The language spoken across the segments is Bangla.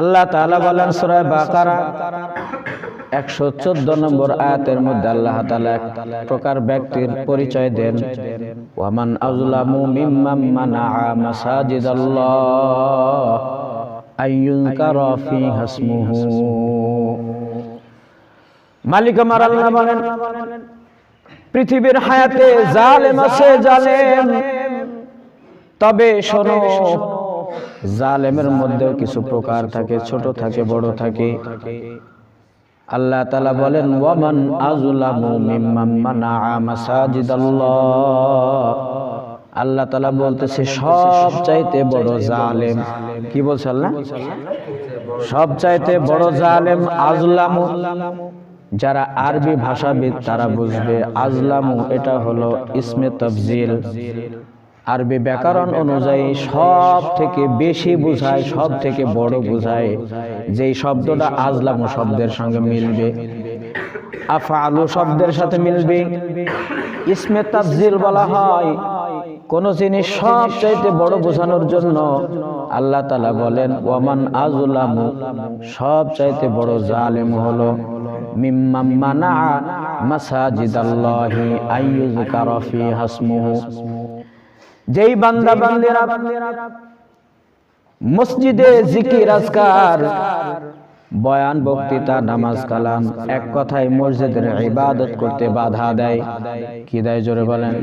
আল্লাহ তাআলা বলেন সূরা বাকারা, একশো চোদ্দ নম্বর আয়াতের মধ্যে আল্লাহ তালা এক প্রকার ব্যক্তির পরিচয় দেন। ওয়ামান আজলামু মিম্মান মানাআ মাসাজিদাল্লাহ আইয়ুনকারা ফিহা ইসমুহু। মালিক আমার আল্লাহ বলেন, পৃথিবীর হায়াতে জালেম আছে জালেম। তবে শোনো জালেমের মধ্যেও কিছু প্রকার থাকে ছোট থাকে বড় থাকে। আল্লাহ তাআলা বলেন ওয়ামান আযলামু মিম্মান মানাআ মাসাজিদাল্লাহ। আল্লাহ তাআলা বলতেছে সব চাইতে বড় জালেম। কি বলছে আল্লাহ? সব চাইতে বড় জালেম আজলামু যারা আরবি ভাষাবিদ তারা বুঝবে আজলামু এটা হলো ইসমে তফজিল। আরবি ব্যাকরণ অনুযায়ী সব থেকে বেশি বোঝায় সব থেকে বড় বোঝায় যেই শব্দটা আজলামু শব্দের সঙ্গে মিলবে। আফআলু শব্দের সাথে মিলবে। ইসমে তাফজিল বলা হয় কোন জিনিস সব চাইতে বড় বোঝানোর জন্য আল্লাহ তালা বলেন ওয়ামান আজলামু সব চাইতে বড় জালেম হলো মিম্মাম মানা মাসাজিদাল্লাহি আইয়ুযকারা ফিহা ইসমুহু যেই বান্দা বান্দিরা মসজিদে জিকির আজকার, বয়ান বক্তৃতা, নামাজ কালাম, এক কথায় মসজিদের ইবাদত করতে বাধা দেয়। কি দেয় জোরে বলেন?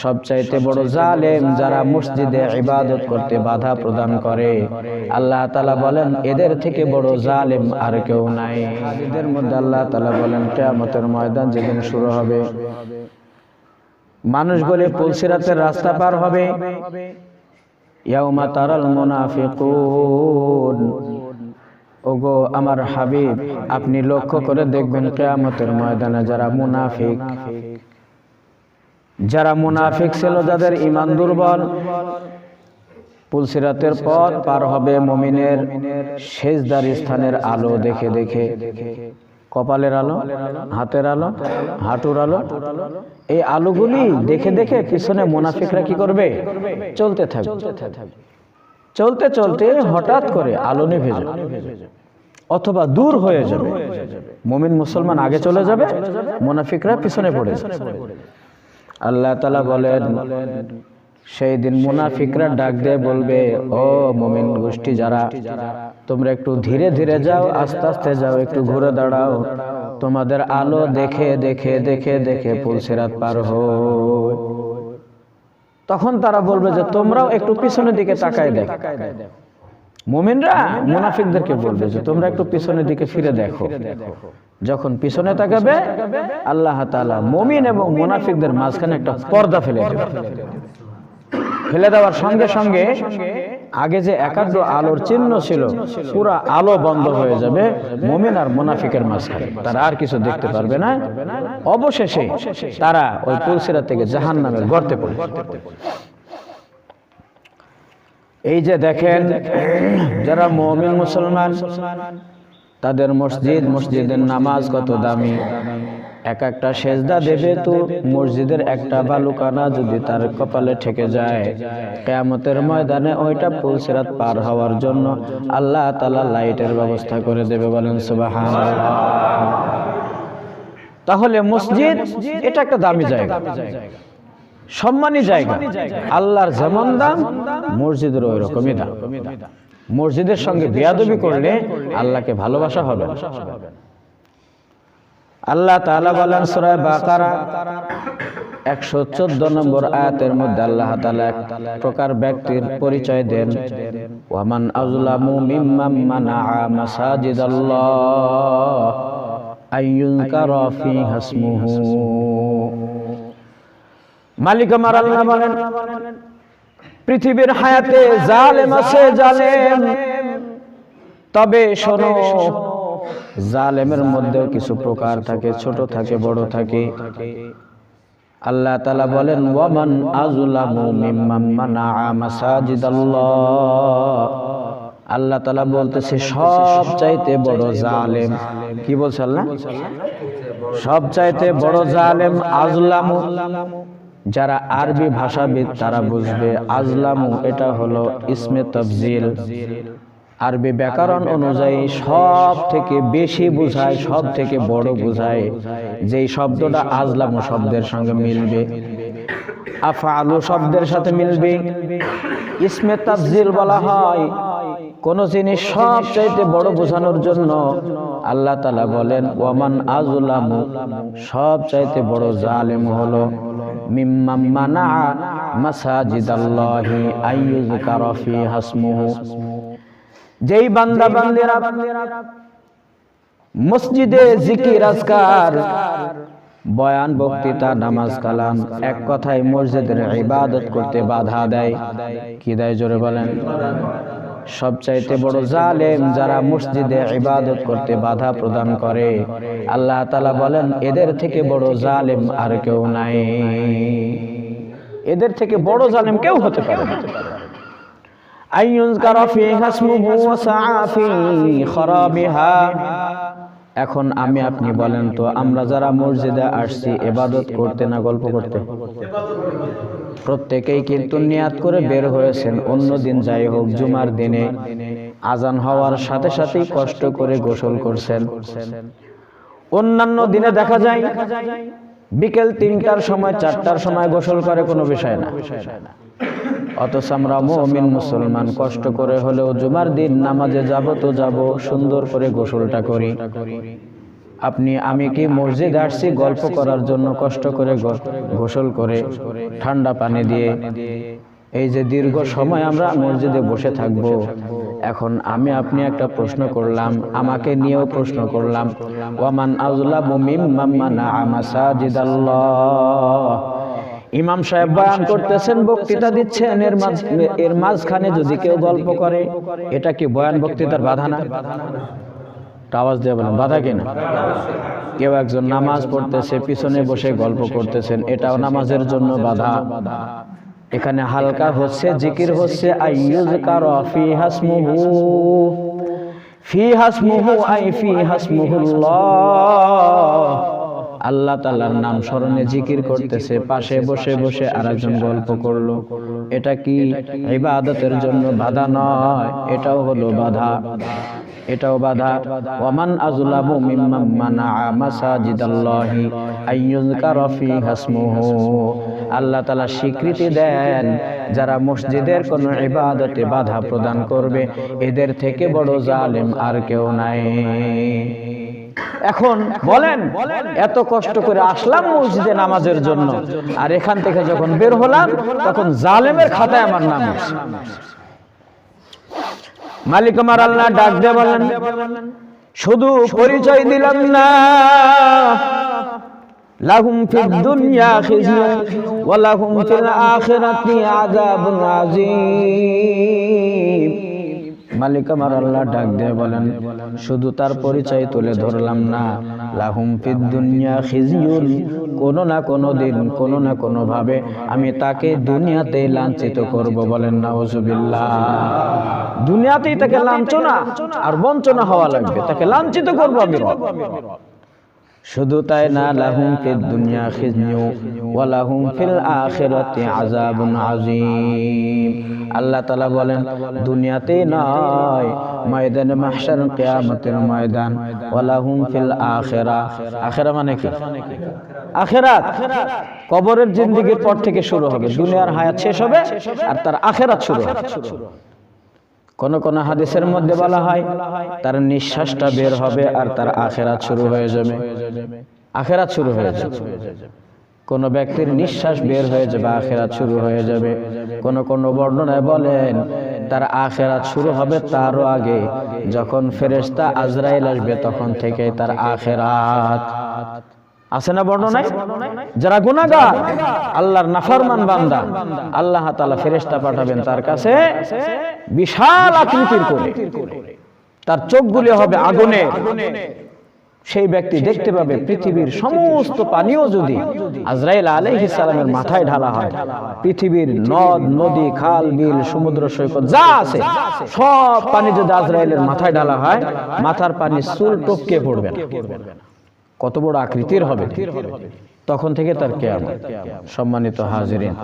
সবচাইতে বড় জালেম যারা মসজিদে ইবাদত করতে বাধা প্রদান করে, আল্লাহ তালা বলেন, এদের থেকে বড় জালেম আর কেউ নাই। এদের মধ্যে আল্লাহ তালা বলেন, কেয়ামতের ময়দান যেদিন শুরু হবে মানুষ বলে পুলসিরাতের রাস্তা পার হবে। ইয়াউমা তারাল মুনাফিকুন। ওগো আমার হাবিব আপনি লক্ষ্য করে দেখবেন কেয়ামতের ময়দানে যারা মুনাফিক। যারা মুনাফিক ছিল যাদের ইমান দুর্বল। পুলসিরাতের পথ পার হবে মমিনের শেষদার স্থানের আলো দেখে। দেখে। কপালের আলো, হাতের আলো, হাঁটুর আলো। এই আলোগুলি দেখে দেখে পিছনে মুনাফিকরা কি করবে? চলতে থাকবে। চলতে চলতে হঠাৎ করে আলো নিভে যাবে। অথবা দূর হয়ে যাবে। মমিন মুসলমান আগে চলে যাবে, মুনাফিকরা পিছনে পড়ে আল্লাহ তালা বলেন সেই দিন মুনাফিকরা ডাক দিয়ে বলবে ও মমিন গোষ্ঠী যারা তোমরা একটু ধীরে ধীরে যাও আস্তে আস্তে যাও একটু ঘুরে দাঁড়াও তোমাদের আলো দেখে দেখে দেখে দেখে পুলসিরাত পার হো তখন তারা বলবে যে তোমরাও একটু পিছনের দিকে তাকায় দেখ। মুমিনরা মুনাফিকদেরকে বলবে যে তোমরা একটু পিছনের দিকে ফিরে দেখো। যখন পিছনে তাকাবে আল্লাহ তাআলা মুমিন এবং মুনাফিকদের মাঝখানে একটা পর্দা ফেলে দেবে। ফেলে দেওয়ার সঙ্গে সঙ্গে আগে যে একাগ্র আলোর চিহ্ন ছিল, পুরো আলো বন্ধ হয়ে যাবে মুমিন আর মুনাফিকের মাঝখানে। তারা আর কিছু দেখতে পারবে না। অবশেষে তারা ওই পুলসিরা থেকে জাহান্নামের গর্তে পড়ে। এই যে দেখেন, যারা মমিন মুসলমান, তাদের মসজিদ, মসজিদের নামাজ কত দামি। এক একটা সেজদা দেবে তো মসজিদের একটা বালুকানা যদি তার কপালে ঠেকে যায়। কেয়ামতের ময়দানে ওইটা পুলসিরাত পার হওয়ার জন্য আল্লাহ তালা লাইটের ব্যবস্থা করে দেবে বলেন সুবাহান তাহলে মসজিদ এটা একটা দামি জায়গা। সম্মানী জায়গা। আল্লাহর যেমন দাম মসজিদের ওই রকমই দাম। মসজিদের সঙ্গে বেয়াদবি করলে আল্লাহকে ভালোবাসা হবে। আল্লাহ তাআলা বলেন সূরা বাকারা, একশো চোদ্দ নম্বর আয়াতের মধ্যে আল্লাহ তাআলা এক প্রকার ব্যক্তির পরিচয় দেন। ওয়ামান আজলামু মিম্মান মানাআ মাসাজিদাল্লাহ আইয়ুনকারা ফিহা ইসমুহু। মালিক আমার আল্লাহ বলেন, পৃথিবীর হায়াতে জালেম আছে জালেম। তবে শোনো জালেমের মধ্যেও কিছু প্রকার থাকে, ছোট থাকে, বড় থাকে। আল্লাহ তালা বলেন, ওয়ামান আজলামু মিম্মান আল্লাহ তালা বলতেছে সব চাইতে বড় জালেম কি বলছে আল্লাহ? সব চাইতে বড় জালেম আজলামু যারা আরবি ভাষাবিদ তারা বুঝবে আজলামু এটা হলো ইসমে তফজিল। আরবি ব্যাকরণ অনুযায়ী সব থেকে বেশি বোঝায় সব থেকে বড় বোঝায় যেই শব্দটা আজলামু শব্দের সঙ্গে মিলবে। আফা আফআলু শব্দের সাথে মিলবে। ইসমে তাফজিল বলা হয় কোন জিনিস সব চাইতে বড় বোঝানোর জন্য আল্লাহ তালা বলেন ওয়ামান আজলামু সব চাইতে বড় জালেম হলো মিম্মাম মানা মাসাজিদাল্লাহি আইয়ুযকারা ফি হাসমুহু যেই বান্দা, বান্দিরা মসজিদে জিকির, আজকার, বয়ান, বক্তৃতা, নামাজ, কালাম, এক কথায় মসজিদের ইবাদত করতে বাধা দেয়। কি দেয় জোরে বলেন? সবচাইতে বড় জালেম যারা মসজিদে ইবাদত করতে বাধা প্রদান করে, আল্লাহ তালা বলেন, এদের থেকে বড় জালেম আর কেউ নাই। এদের থেকে বড় জালেম কেউ হতে পারে এখন আমি আপনি বলেন তো আমরা যারা মসজিদে আসছি এবাদত করতে না গল্প করতে? প্রত্যেকেই কিন্তু নিয়াত করে বের হয়েছেন অন্য দিন যাই হোক জুমার দিনে। আজান হওয়ার সাথে সাথেই কষ্ট করে গোসল করছেন। অন্যান্য দিনে দেখা যায় বিকেল তিনটার সময় চারটার সময় গোসল করে কোনো বিষয় না। অথচ আমরা মুমিন মুসলমান, কষ্ট করে হলেও জুমার দিন নামাজে যাব তো যাব, সুন্দর করে গোসলটা করি। আপনি, আমি কি মসজিদ আসছি গল্প করার জন্য কষ্ট করে গোসল করে, ঠান্ডা পানি দিয়ে? এই যে দীর্ঘ সময় আমরা মসজিদে বসে থাকব। এখন আমি আপনি একটা প্রশ্ন করলাম, আমাকে নিয়েও প্রশ্ন করলাম। ওয়ামান আউজুল্লাহ মিম্মাম মানা মাসাজিদাল্লাহ ইমাম সাহেব বয়ান করতেছেন বক্তৃতা দিচ্ছেন এর মাঝ এর মাঝখানে যদি কেউ গল্প করে এটা কি বয়ান বক্তৃতার বাধা না? আওয়াজ দিয়ে বলেন বাধা কিনা কেউ একজন নামাজ পড়তেছে পিছনে বসে গল্প করতেছেন এটাও নামাজের জন্য বাধা। এখানে হালকা হচ্ছে জিকির হচ্ছে আইয়ুজ কারা ফি হাসমুহু। ফি হাসমুহু। আই ফি হাসমুহুল্লাহ। আল্লাহ তালার নাম স্মরণে জিকির করতেছে, পাশে বসে বসে আরেকজন গল্প করল। এটা কি ইবাদতের জন্য বাধা? নয়, এটাও হলো বাধা। এটাও বাধা। ওয়ামান আজলামু মিম্মান মানা মাসাজিদাল্লাহি আইয়ুযকারা ফি হাসমুহু আল্লাহ তাআলা স্বীকৃতি দেন, যারা মসজিদের কোন ইবাদতে বাধা প্রদান করবে, এদের থেকে বড় জালেম আর কেউ নাই। এখন বলেন, এত কষ্ট করে আসলাম মসজিদে নামাজের জন্য। আর এখান থেকে যখন বের হলাম, তখন জালেমের খাতায় আমার নাম মালিক আমার আল্লাহ ডাক দিয়ে বলেন শুধু পরিচয় দিলাম না। লাহুম ফিদ দুনিয়া খিজিয়ুন ওয়া লাহুম ফিল আখিরাতি আযাবুন আযীম। মালিক আমার আল্লাহ ডাক দিয়ে বলেন, শুধু তার পরিচয় তুলে ধরলাম না। লাহুম ফিদ দুনিয়া খিজিউল কোনো না কোনো দিন, কোনো না কোনো ভাবে আমি তাকে দুনিয়াতে লাঞ্ছিত করব বলেন না নাউজুবিল্লাহ। দুনিয়াতেই তাকে লাঞ্ছনা আর বঞ্চনা হওয়া লাগবে। তাকে লাঞ্ছিত করব আমি। শুধু তাই না, লাহুম ফিদ দুনিয়া খিজনু ওয়া লাহুম ফিল আখিরাতি আযাবুন আযীম। আল্লাহ তাআলা বলেন দুনিয়াতে নয়, ময়দানে মাহশার কিয়ামতের ময়দান, ওয়া লাহুম ফিল আখিরা। আখিরা মানে কি? আখিরাত। কবরের জিন্দেগির পর থেকে শুরু হবে, দুনিয়ার হায়াত শেষ হবে, আর তার আখিরাত শুরু হবে। কোন কোন হাদিসের মধ্যে বলা হয়, তার নিঃশ্বাসটা বের হবে আর তার আখেরাত শুরু হয়ে যাবে। আখেরাত শুরু হয়ে যাবে। কোন ব্যক্তির নিঃশ্বাস বের হয়ে যাবে, আখেরাত শুরু হয়ে যাবে। কোন কোন বর্ণনায় বলেন, তার আখেরাত শুরু হবে তারও আগে। যখন ফেরেশতা আজরাইল আসবে, তখন থেকে তার আখেরাত। আছে না বর্ণনায় যারা গুনাহগার আল্লাহর নাফরমান বান্দা আল্লাহ তাআলা ফেরেশতা পাঠাবেন তার কাছে বিশাল আকৃতির করে। তার চোখগুলি হবে আগুনে। সেই ব্যক্তি দেখতে পাবে পৃথিবীর সমস্ত পানীয় যদি আজরাইল সালামের মাথায় ঢালা হয়। পৃথিবীর নদ নদী খাল বিল সমুদ্র সৈকত যা আছে সব পানি যদি আজরাইলের মাথায় ঢালা হয় মাথার পানি চুল টপকে পড়বে না। কত বড় আকৃতির হবে? তখন থেকে তার কেয়ামত। সম্মানিত হাজিরিন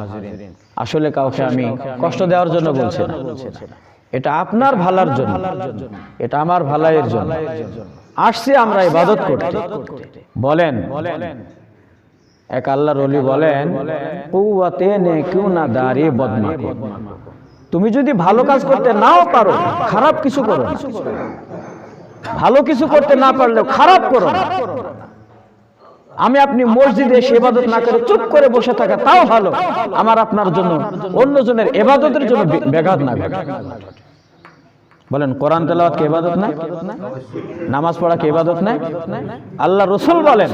আসলে কাউকে আমি কষ্ট দেওয়ার জন্য বলছি না। এটা আপনার ভালার জন্য। এটা আমার ভালাইয়ের জন্য। আসছি আমরা ইবাদত করতে। বলেন। এক আল্লাহর অলি বলেন কুয়াতে নে কেউ না দাঁড়িয়ে বদমা তুমি যদি ভালো কাজ করতে নাও পারো খারাপ কিছু করো ভালো কিছু করতে না পারলেও খারাপ করো। আমি আপনি মসজিদে এসে ইবাদত না করে চুপ করে বসে থাকা তাও ভালো। আমার আপনার জন্য অন্যজনের এবাদতের জন্য ব্যাঘাত না ঘটে। বলেন কোরআন তেলাওয়াত কে ইবাদত না? নামাজ পড়া কে ইবাদত না? আল্লাহ রসুল বলেন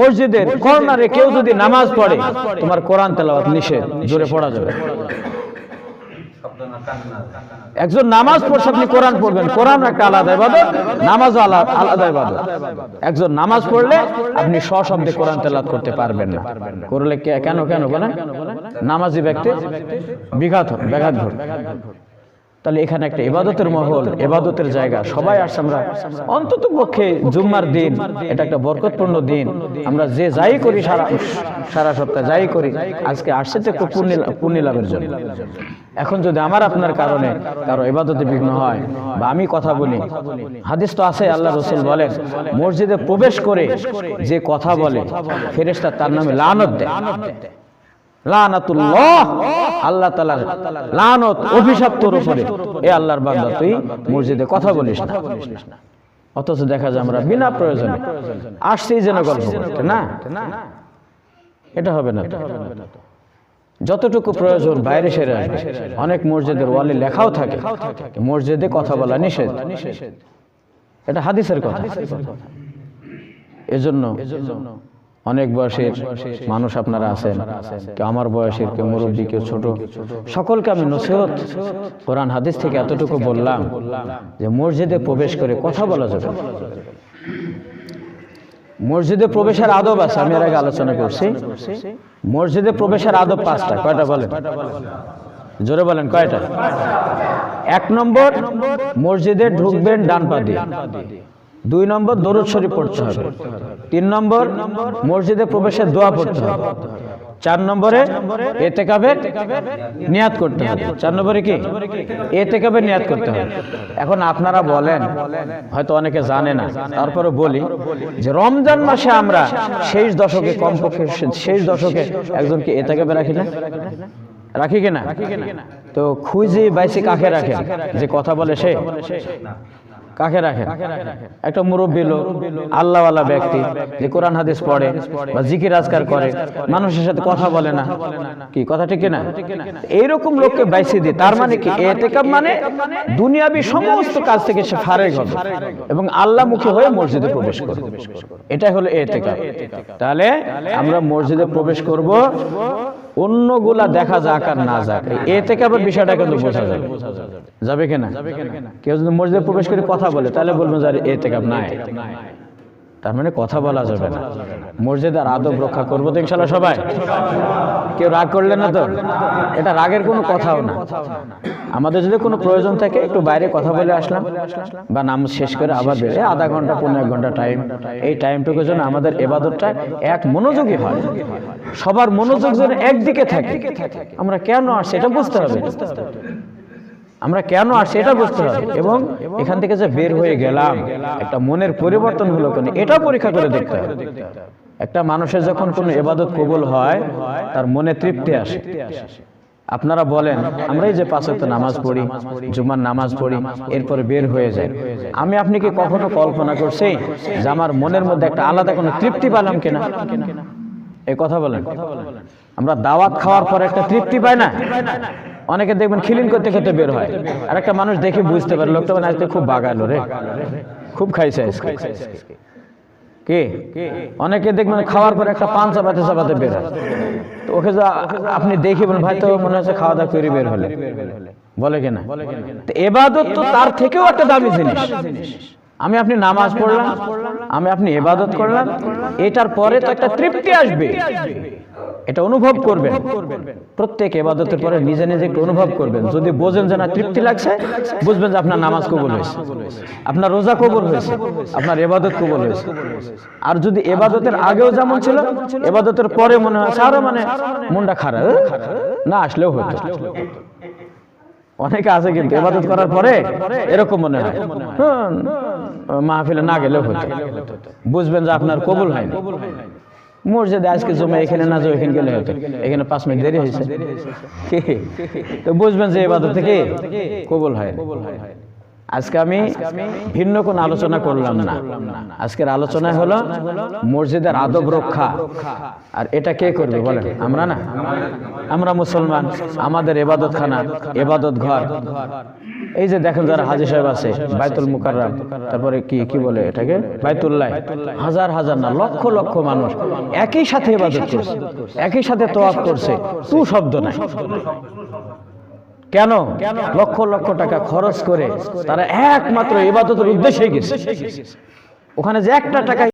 মসজিদের কর্নারে কেউ যদি নামাজ পড়ে তোমার কোরআন তেলাওয়াত নিষেধ জোরে পড়া যাবে। একজন নামাজ পড়ছে, আপনি কোরআন পড়বেন। কোরআন একটা আলাদা ইবাদত, নামাজও আলাদা আলাদা ইবাদত। একজন নামাজ পড়লে আপনি সশব্দে কোরআন তেলাওয়াত করতে পারবেন না। করলে কেন কেন বলেন? নামাজি ব্যক্তি বিঘাত ব্যাঘাত তাহলে এখানে একটা এবাদতের মহল এবাদতের জায়গা। সবাই আসছে আমরা অন্তত পক্ষে জুম্মার দিন এটা একটা বরকতপূর্ণ দিন। আমরা যে যাই করি সারা সারা সপ্তাহ যাই করি আজকে আসছে তো পুণ্য লাভের জন্য। এখন যদি আমার আপনার কারণে কারও এবাদতে বিঘ্ন হয় বা আমি কথা বলি হাদিস তো আছে আল্লাহ রসুল বলেন মসজিদে প্রবেশ করে যে কথা বলে ফেরেশতা তার নামে লানত দেয়। লানাতুল্লাহ। আল্লাহ তাআলার লানত অভিশাপ তোর উপরে। এ আল্লাহর বান্দা তুই মসজিদে কথা বলিস না। অথচ দেখা যায় আমরা বিনা প্রয়োজনে যেন গল্প না? এটা হবে না যতটুকু প্রয়োজন বাইরে সেরে আসবে। অনেক মসজিদের ওয়ালে লেখাও থাকে। মসজিদে কথা বলা নিষেধ। এটা হাদিসের কথা। এজন্য অনেক বয়সের মানুষ আপনারা আছেন কেউ আমার বয়সের কেউ মুরব্বী কেউ ছোট। সকলকে আমি নসিহত, কোরআন হাদিস থেকে এতটুকু বললাম যে মসজিদে প্রবেশ করে কথা বলা যাবে মসজিদে প্রবেশের আদব আছে, আমি এর আগে আলোচনা করছি। মসজিদে প্রবেশের আদব পাঁচটা, কয়টা বলেন? জোরে বলেন, কয়টা? এক নম্বর, মসজিদে ঢুকবেন ডান পা দিয়ে। দুই নম্বর দরুদ শরীফ পড়তে হবে। তিন নম্বর মসজিদে প্রবেশের দোয়া পড়তে হবে। চার নম্বরে এতে কাবে নিয়াত করতে হবে। চার নম্বরে কি? এতে কাবে নিয়াত করতে হবে। এখন আপনারা বলেন হয়তো অনেকে জানে না তারপরে বলি যে রমজান মাসে আমরা শেষ দশকে কমপক্ষে শেষ দশকে একজনকে এতে কাবে রাখি না? রাখি কিনা তো খুঁজি বাইসি কাকে রাখে? যে কথা বলে সে? কাকে রাখেন। একটা মুরব্বী লোক আল্লাহওয়ালা ব্যক্তি যে কোরআন হাদিস পড়ে বা জিকির আজকার করে মানুষের সাথে কথা বলে না। কি কথা ঠিক না এইরকম লোককে বাইসি দিয়ে তার মানে কি? এতেকাব মানে দুনিয়াবি সমস্ত কাজ থেকে সে ফারেক হবে। এবং আল্লাহ মুখী হয়ে মসজিদে প্রবেশ করবে। এটাই হলো এতেকাব। তাহলে আমরা মসজিদে প্রবেশ করব। অন্যগুলা দেখা যাক আর না যাক এ থেকে আবার বিষয়টা কিন্তু বোঝা যাবে। যাবে। কিনা? কেউ যদি মসজিদে প্রবেশ করে কথা বলে তাহলে বলব যে এ থেকে নাই। তার মানে কথা বলা যাবে না। মসজিদের আদব রক্ষা করব তো ইনশাল্লাহ সবাই। কেউ রাগ করলে না তো? এটা রাগের কোনো কথাও না। আমাদের যদি কোনো প্রয়োজন থাকে একটু বাইরে কথা বলে আসলাম। বা নাম শেষ করে আবার বেরে আধা ঘণ্টা পনেরো এক ঘণ্টা টাইম এই টাইমটুকু যেন আমাদের এবাদতটা এক মনোযোগী হয়। সবার মনোযোগ যেন একদিকে থাকে। আমরা কেন আসছি এটা বুঝতে হবে। আমরা কেন আসছি এটা বুঝতে হবে। এবং এখান থেকে যে বের হয়ে গেলাম একটা মনের পরিবর্তন হলো কেন? এটা পরীক্ষা করে দেখতে হবে। একটা মানুষের যখন কোনো এবাদত কবুল হয় তার মনে তৃপ্তি আসে। আপনারা বলেন আমরা এই যে পাঁচ ওয়াক্ত নামাজ পড়ি জুমার নামাজ পড়ি এরপরে বের হয়ে যায়। আমি আপনি কি কখনো কল্পনা করছি যে আমার মনের মধ্যে একটা আলাদা কোনো তৃপ্তি পেলাম কিনা? এই কথা বলেন। আমরা দাওয়াত খাওয়ার পর একটা তৃপ্তি পাই না। অনেকে দেখবেন খিলিন করতে করতে বের হয়। আর একটা মানুষ দেখে বুঝতে পারে, লোকটা মানে আজকে খুব বাগালো রে। খুব খাইছে আজকে। কে? অনেকে দেখবেন খাওয়ার পর একটা পান চাপাতে চাপাতে বের হয়। তো ওকে যা আপনি দেখি বলেন, ভাই তো মনে হচ্ছে খাওয়া দাওয়া করে বের হলে। বলে কিনা? এবাদত তো তার থেকেও একটা দামি জিনিস। আমি আপনি নামাজ পড়লাম, আমি আপনি এবাদত করলাম, এটার পরে তো একটা তৃপ্তি আসবে। এটা অনুভব করবেন। প্রত্যেক এবাদতের পরে নিজে নিজে একটু অনুভব করবেন। যদি বোঝেন যে না তৃপ্তি লাগছে বুঝবেন যে আপনার নামাজ কবুল হয়েছে। আপনার রোজা কবুল হয়েছে। আপনার এবাদত কবুল হয়েছে। আর যদি এবাদতের আগেও যেমন ছিল এবাদতের পরে মনে হয় আরও মানে মনটা খারাপ না আসলেও হতো অনেকে আছে কিন্তু ইবাদত করার পরে এরকম মনে হয়। মাহফিলে না গেলেও হতো। বুঝবেন যে আপনার কবুল হয়নি। মসজিদে আজকে জমে এখানে না এখানে গেলে হতো। এখানে পাঁচ মিনিট দেরি হয়েছে। তো বুঝবেন যে এবাদত থেকে কবুল হয় আজকে আমি ভিন্ন কোন আলোচনা করলাম না। আজকের আলোচনা হলো মসজিদের আদব রক্ষা। আর এটা কে করবে বলেন? আমরা না? আমরা মুসলমান আমাদের এবাদত খানা এবাদত ঘর এই যে দেখেন যারা হাজি সাহেব আছে, বাইতুল মুকাররাম, তারপরে কি কি বলে এটাকে? বাইতুল্লাহ। হাজার হাজার না, লক্ষ লক্ষ মানুষ একই সাথে ইবাদত করছে, একই সাথে তোয়াফ করছে। তু শব্দ নাই। কেন? লক্ষ লক্ষ টাকা খরচ করে তারা একমাত্র ইবাদতের উদ্দেশ্যে গেছে। ওখানে যে একটা টাকা